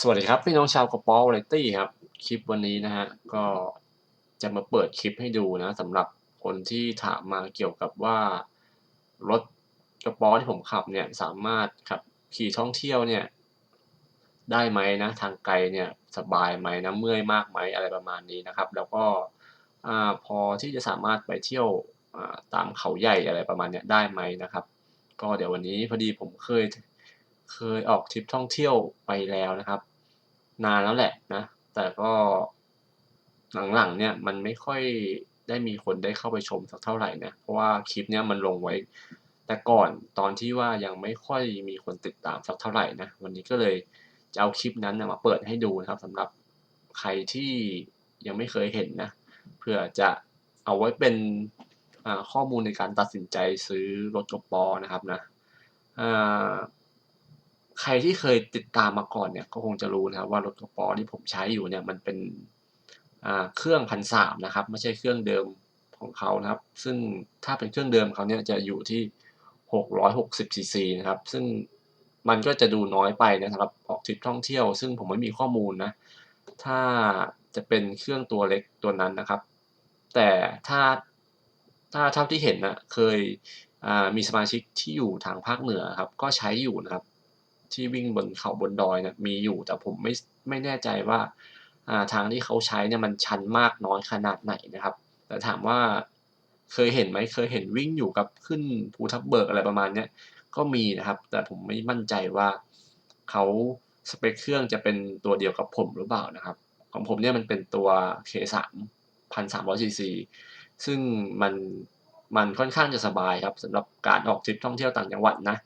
สวัสดีครับ พี่น้องชาวกระป๋อวาไรตี้ครับ คลิปวันนี้นะฮะ ก็จะมาเปิดคลิปให้ดูนะสำหรับคนที่ถามมาเกี่ยวกับว่า รถกระป๋อที่ผมขับเนี่ย สามารถขับขี่ท่องเที่ยวเนี่ย ได้ไหมนะ ทางไกลเนี่ย สบายไหมนะเมื่อยมากไหมอะไรประมาณนี้นะครับ แล้วก็พอที่จะสามารถไปเที่ยวตามเขาใหญ่อะไรประมาณเนี้ยได้ไหมนะครับ ก็เดี๋ยววันนี้พอดีผมเคย เคยออกทริปท่องเที่ยวไปแล้วนะครับ นานแล้วแหละนะ แต่ก็หลังๆเนี่ยมันไม่ค่อยได้มีคนได้เข้าไปชมสักเท่าไหร่นะ เพราะว่าคลิปเนี้ยมันลงไว้ แต่ก่อนตอนที่ว่ายังไม่ค่อยมีคนติดตามสักเท่าไหร่นะ วันนี้ก็เลยจะเอาคลิปนั้นนะมาเปิดให้ดูนะครับสำหรับใครที่ยังไม่เคยเห็นนะ เพื่อจะเอาไว้เป็นข้อมูลในการตัดสินใจซื้อรถกระป๋อนะครับนะอ่า ใครที่เคยติดตามมาก่อนเนี่ยก็คงจะรู้นะครับว่ารถกระป๋อที่ผมใช้อยู่เนี่ยมันเป็นเครื่องพันสามนะครับ ไม่ใช่เครื่องเดิมของเขานะครับ ซึ่งถ้าเป็นเครื่องเดิมเขาเนี่ยจะอยู่ที่หกร้อยหกสิบซีซีนะครับ ซึ่งมันก็จะดูน้อยไปนะสำหรับออกทริปท่องเที่ยว ซึ่งผมไม่มีข้อมูลนะ ถ้าจะเป็นเครื่องตัวเล็กตัวนั้นนะครับ แต่ถ้าถ้าเท่าที่เห็นนะเคยมีสมาชิกที่อยู่ทางภาคเหนือครับ ก็ใช้อยู่นะครับ ที่วิ่งบนเขาบนดอยเนี่ยมีอยู่แต่ผมไม่ไม่แน่ใจว่าทางที่เขาใช้เนี่ยมันชันมากน้อยขนาดไหนนะครับ แต่ถามว่าเคยเห็นไหมเคยเห็นวิ่งอยู่กับขึ้นภูทับเบิกอะไรประมาณเนี้ยก็มีนะครับ แต่ผมไม่มั่นใจว่าเขาสเปคเครื่องจะเป็นตัวเดียวกับผมหรือเปล่านะครับ ของผมเนี่ยมันเป็นตัว K3 1,300ซีซีซึ่งมันมันค่อนข้างจะสบายครับสำหรับการออกทริปท่องเที่ยวต่างจังหวัดนะ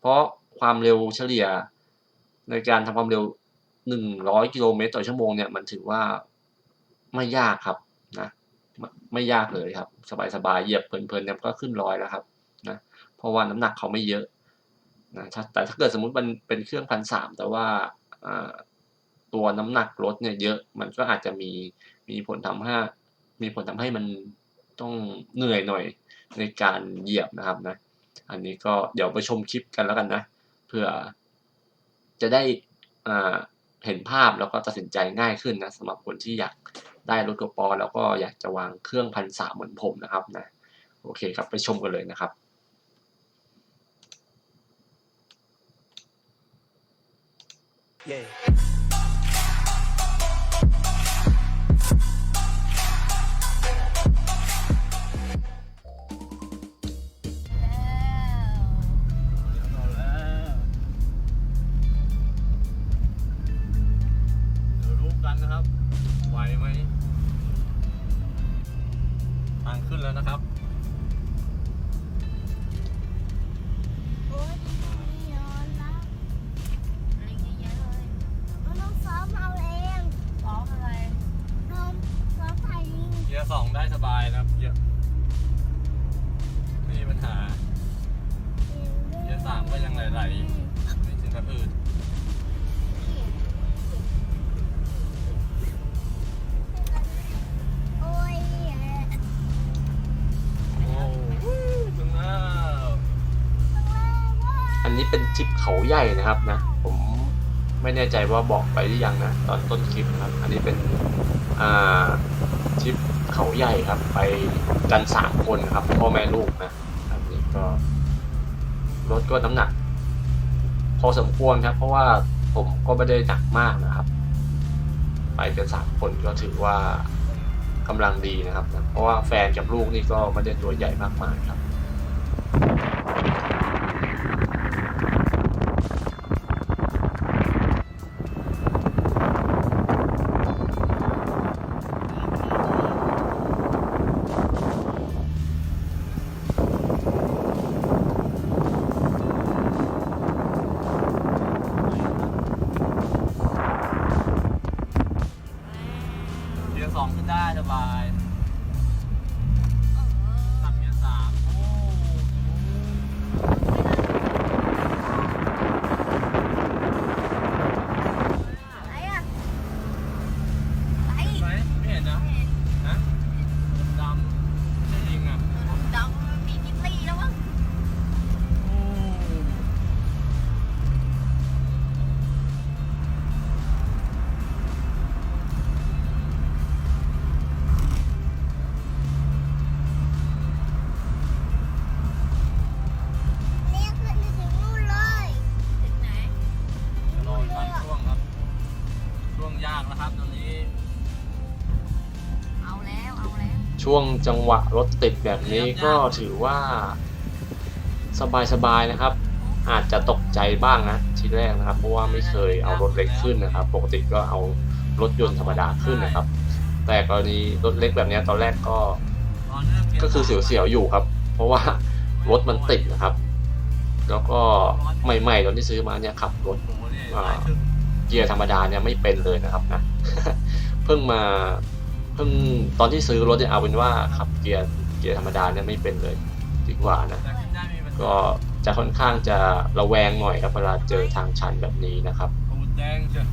เพราะ ความเร็วเฉลี่ย ในการทำความเร็ว 100 กิโลเมตรต่อชั่วโมงเนี่ยมันถือว่าไม่ยากครับนะไม่ไม่ยากเลยครับ สบายๆเหยียบเพลินๆเนี่ยก็ขึ้นร้อยแล้วครับนะเพราะว่าน้ำหนักเขาไม่เยอะนะแต่ถ้าเกิดสมมุติมันเป็นเครื่องพันสามแต่ว่าอ่าตัวน้ำหนักรถเนี่ยเยอะมันก็อาจจะมีมีผลทำให้มีผลทำให้มันต้องเหนื่อยหน่อยในการเหยียบนะครับนะ อันนี้ก็เดี๋ยวไปชมคลิปกันแล้วกันนะ เพื่อจะได้เห็นภาพแล้วก็ตัดสินใจง่ายขึ้นนะสำหรับคนที่อยากได้รถกระปอแล้วก็อยากจะวางเครื่องพันสามเหมือนผมนะครับนะโอเคครับไปชมกันเลยนะครับเย่ เป็นทริปเขาใหญ่นะครับนะ ผมไม่แน่ใจว่าบอกไปหรือยังนะตอนต้นคลิปนะครับ อันนี้เป็นอ่าทริปเขาใหญ่ครับ ไปกันสามคนครับพ่อแม่ลูกนะอันนี้ก็รถก็น้ำหนัก พอสมควรครับ เพราะว่าผมก็ไม่ได้หนักมากนะครับ ไปกันสามคนก็ถือว่ากำลังดีนะครับนะเพราะว่าแฟนกับลูกนี่ก็ไม่ได้ตัวใหญ่มากมายครับ ช่วงจังหวะรถติดแบบนี้ก็ถือว่า สบายๆนะครับ อาจจะตกใจบ้างนะทีแรกนะครับ เพราะว่าไม่เคยเอารถเล็กขึ้นนะครับ ปกติก็เอารถยนต์ธรรมดาขึ้นนะครับ แต่กรณีรถเล็กแบบเนี้ยตอนแรกก็ก็คือเสียวๆอยู่ครับ เพราะว่ารถมันติดนะครับ แล้วก็ใหม่ๆตอนที่ซื้อมาเนี่ยขับรถอ่าเกียร์ธรรมดาเนี่ยไม่เป็นเลยนะครับนะเพิ่งมา เพิ่งตอนที่ซื้อรถเนี่ยเอาเป็นว่าขับเกียร์เกียร์ธรรมดาเนี่ยไม่เป็นเลยดีกว่านะ ก็จะค่อนข้างจะระแวงหน่อยครับเวลาเจอทางชันแบบนี้นะครับปูดแดงเชียว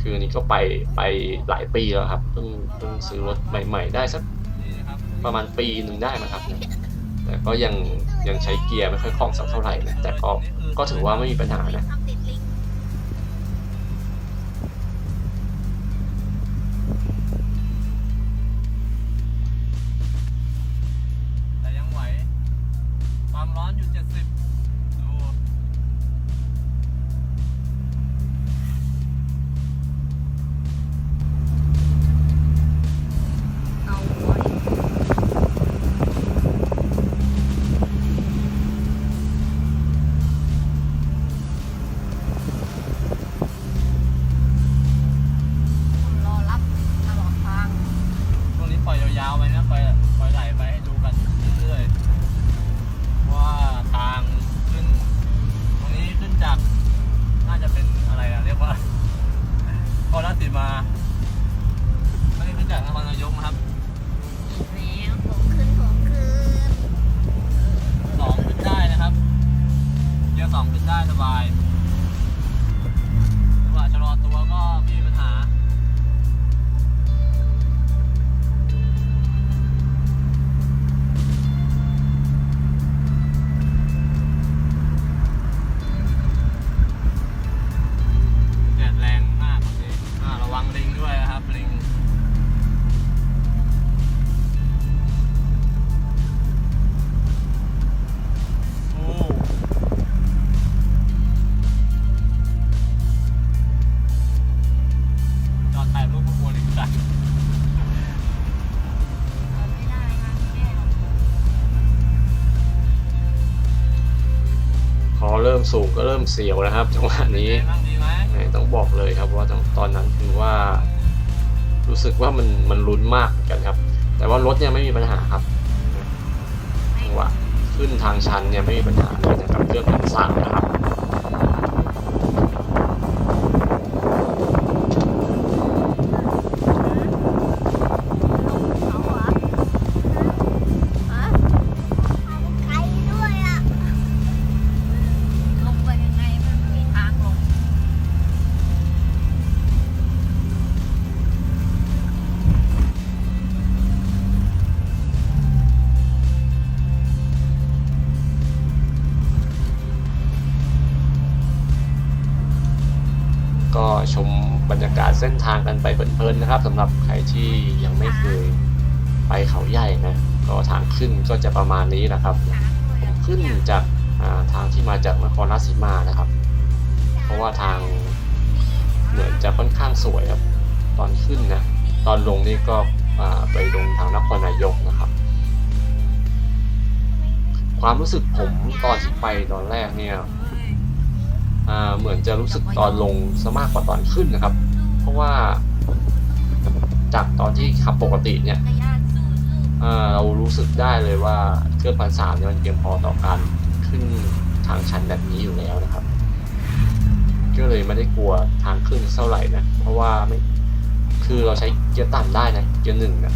คืออันนี้ก็ไปไปหลายปีแล้วครับเพิ่งเพิ่งซื้อรถใหม่ ๆ ได้สักนี่นะครับประมาณปีหนึ่งได้นะครับเนี่ยแต่ก็ยังยังใช้เกียร์ไม่ค่อยคล่องสักเท่าไหร่นะแต่ก็ก็ถือว่าไม่มีปัญหานะ ริ่มสูงก็เริ่มเสียวนะครับจังหวะนี้นั่งดีไหมแหมต้องบอกเลยครับว่าตอนตอนนั้นคือว่า รู้สึกว่ามันมันลุ้นมากเหมือนกันครับ แต่ว่ารถเนี่ยไม่มีปัญหาครับจังหวะขึ้นทางชันเนี่ยไม่มีปัญหาเลยนะครับเครื่องพันสามนะครับ ไปเพลินๆนะครับสำหรับใครที่ยังไม่เคยไปเขาใหญ่นะก็ทางขึ้นก็จะประมาณนี้นะครับผมขึ้นจากทางที่มาจากนครราชสีมานะครับ เพราะว่าทางเหมือนจะค่อนข้างสวยครับตอนขึ้นนะตอนลงนี่ก็ไปลงทางนครนายกนะครับ ความรู้สึกผมตอนที่ไปตอนแรกเนี่ยเหมือนจะรู้สึกตอนลงซะมากกว่าตอนขึ้นนะครับ ราะว่า จากตอนที่ขับปกติเนี่ยเรารู้สึกได้เลยว่าเครื่องพันสามเนี่ยมันเพียงพอต่อการขึ้นทางชันแบบนี้อยู่แล้วนะครับ ก็เลยไม่ได้กลัวทางขึ้นเท่าไหร่นะ เพราะว่าไม่คือเราใช้เกียร์ต่ำได้นะเกียร์หนึ่งนะ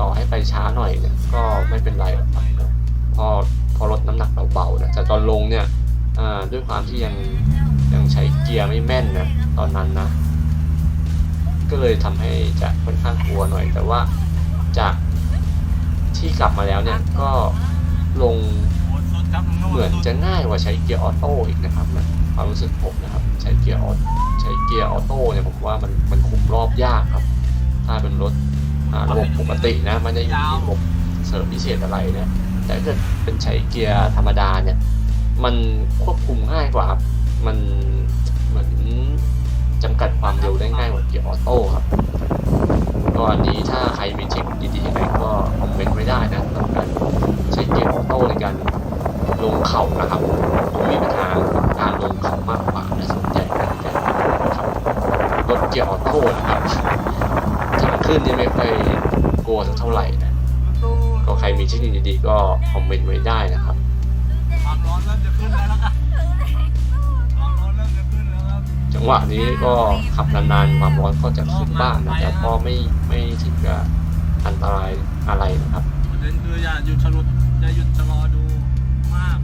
ต่อให้ไปช้าหน่อยเนี่ยก็ไม่เป็นไรครับพอพอลดน้ำหนักเราเบานะแต่ตอนลงเนี่ยด้วยความที่ยังยังใช้เกียร์ไม่แม่นนะตอนนั้นนะ ก็เลยทำให้จะค่อนข้างกลัวหน่อย แต่ว่าจากที่กลับมาแล้วเนี่ยก็ลงเหมือนจะง่ายกว่าใช้เกียร์ออโต้อีกนะครับนะความรู้สึกผมนะครับ ใช้เกียร์ออใช้เกียร์ออโต้เนี่ยผมว่ามันมันคุมรอบยากครับ ถ้าเป็นรถระบบปกตินะม่ได้มีระบบเสริมพิเศษอะไรเนี่ยแต่ถ้าเกิดเป็นใช้เกียร์ธรรมดาเนี่ย มันควบคุมง่ายกว่าครับมันเหมือน จำกัดความเร็วได้ง่ายกว่าเกียร์ออโต้ครับก็อันนี้ถ้าใครมีทริคดีๆยังไงก็เอมเมนต์ไว้ได้นะสำหรับการใช้เกียร์ออโต้ในการลงเขานะครับผมมีปัญหาการลงเขามากกว่าและสนใจการที่จะขับรถเกียร์ออโต้นะครับทางขึ้นนี่ไม่ค่อยกลัวสักเท่าไหร่นะก็ใครมีเทคนิคดีๆก็คอมเมนต์ไว้ได้นะครับ งหวะนี้ก็ขับนานๆความร้อนก็จะขึ้นบ้างนะแต่ก็ไม่ไม่ถึงกับอันตรายอะไรนะครับประเด็นคืออย่าหยุดชะลดอย่าหยุดชะลอดูมาก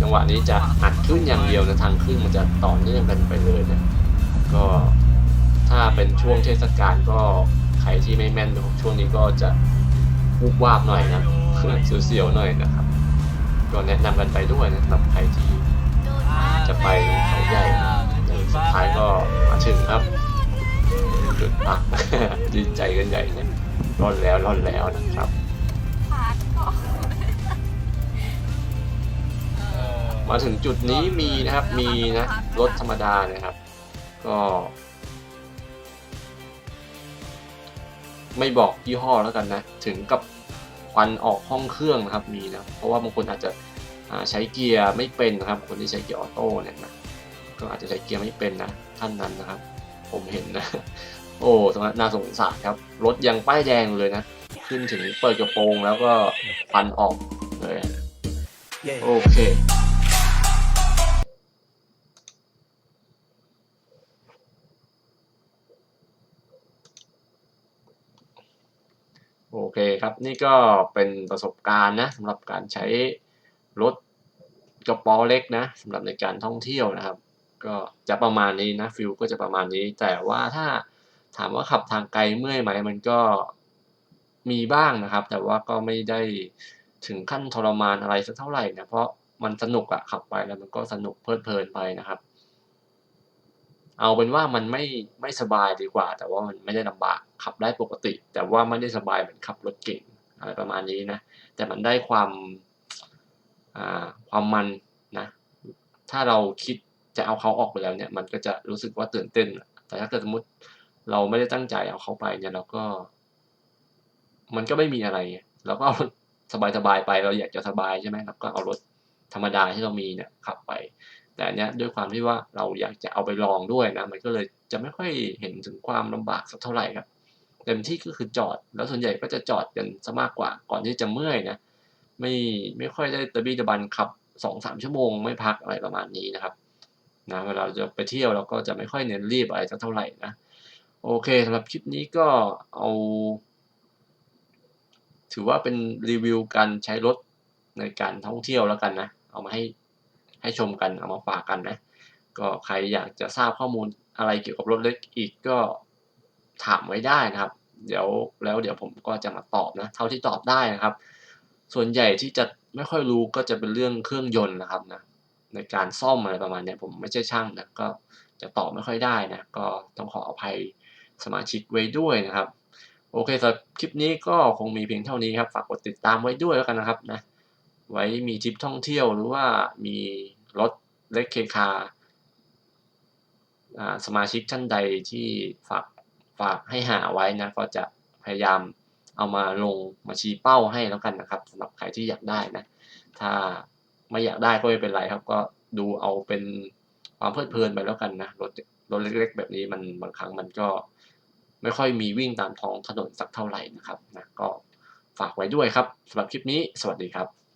จังหวะนี้จะอัดขึ้นอย่างเดียวนะทางขึ้นมันจะต่อเนื่องกันไปเลยเนะก็ถ้าเป็นช่วงเทศกาลก็ใครที่ไม่แม่นช่วงนี้ก็จะวุบวาบหน่อยนะเสียวๆหน่อยนะครับ ก็แนะนำกันไปด้วยนะสำหรับใครที่จะไปเขาใหญ่ สุดท้ายก็มาถึงครับจุดพักดีใจกันใหญ่เนี่ยร่อนแล้วร่อนแล้วนะครับมาถึงจุดนี้มีนะครับมีนะรถธรรมดานะครับ ก็ ไม่บอกยี่ห้อแล้วกันนะ ถึงกับควันออกห้องเครื่องนะครับมีนะเพราะว่าบางคนอาจจะใช้เกียร์ไม่เป็นนะครับ คนที่ใช้เกียร์ออโต้เนี่ยนะ ก็อาจจะใช้เกียร์ไม่เป็นนะท่านนั้นนะครับ ผมเห็นนะ โอ้ตรงนั้นน่าสงสารครับ รถยังป้ายแดงอยู่เลยนะ ขึ้นถึงเปิดกระโปรงแล้วก็ควันออกเลยอะโอเคโอเคครับ นี่ก็เป็นประสบการณ์นะสำหรับการใช้รถกระป๋อเล็กนะสำหรับในการท่องเที่ยวนะครับ ก็จะประมาณนี้นะฟิลก็จะประมาณนี้ แต่ว่าถ้าถามว่าขับทางไกลเมื่อยไหมมันก็มีบ้างนะครับ แต่ว่าก็ไม่ได้ถึงขั้นทรมานอะไรสักเท่าไหร่นะเพราะมันสนุกอะขับไปแล้วมันก็สนุกเพลิดเพลินไปนะครับ เอาเป็นว่ามันไม่ไม่สบายดีกว่า แต่ว่ามันไม่ได้ลำบากขับได้ปกติ แต่ว่าไม่ได้สบายเหมือนขับรถเก่งอะไรประมาณนี้นะแต่มันได้ความความมันนะถ้าเราคิด จะเอาเขาออกไปแล้วเนี่ยมันก็จะรู้สึกว่าตื่นเต้น แต่ถ้าเกิดสมมติเราไม่ได้ตั้งใจเอาเขาไปเนี่ยเราก็ มันก็ไม่มีอะไรเราก็เอาสบายๆไปเราอยากจะสบายใช่ไหมเราก็เอารถธรรมดาที่เรามีเนี่ยขับไป แต่อันเนี้ยด้วยความที่ว่าเราอยากจะเอาไปลองด้วยนะ มันก็เลยจะไม่ค่อยเห็นถึงความลำบากสักเท่าไหร่ครับเต็มที่ก็คือจอด แล้วส่วนใหญ่ก็จะจอดกันซะมากกว่า ก่อนที่จะเมื่อยนะไม่ไม่ค่อยได้ตะบี้ตะบันขับสองสามชั่วโมงไม่พักอะไรประมาณนี้นะครับ นะเวลาจะไปเที่ยวเราก็จะไม่ค่อยเน้นรีบอะไรสักเท่าไหร่นะโอเคสำหรับคลิปนี้ก็เอา ถือว่าเป็นรีวิวการใช้รถในการท่องเที่ยวแล้วกันนะ เอามาให้ให้ชมกันเอามาฝากกันนะ ก็ใครอยากจะทราบข้อมูลอะไรเกี่ยวกับรถเล็กอีกก็ถามไว้ได้นะครับ เดี๋ยวแล้วเดี๋ยวผมก็จะมาตอบนะ เท่าที่ตอบได้นะครับ ส่วนใหญ่ที่จะไม่ค่อยรู้ก็จะเป็นเรื่องเครื่องยนต์นะครับนะ ในการซ่อมอะไรประมาณเนี้ยผมไม่ใช่ช่างนะก็จะตอบไม่ค่อยได้นะก็ต้องขออภัยสมาชิกไว้ด้วยนะครับ โอเคสำหรับคลิปนี้ก็คงมีเพียงเท่านี้ครับฝากกดติดตามไว้ด้วยแล้วกันนะครับนะไว้มีทริปท่องเที่ยวหรือว่ามีรถเล็กเคคาอ่าสมาชิกท่านใดที่ฝากฝากให้หาไว้นะก็จะพยายามเอามาลงมาชี้เป้าให้แล้วกันนะครับสำหรับใครที่อยากได้นะ ถ้า ไม่อยากได้ก็ไม่เป็นไรครับ ก็ดูเอาเป็นความเพลิดเพลินไปแล้วกันนะรถรถเล็ก ๆ แบบนี้มันบางครั้งมันก็ไม่ค่อยมีวิ่งตามท้องถนนสักเท่าไหร่นะครับนะก็ฝากไว้ด้วยครับสำหรับคลิปนี้ สวัสดีครับ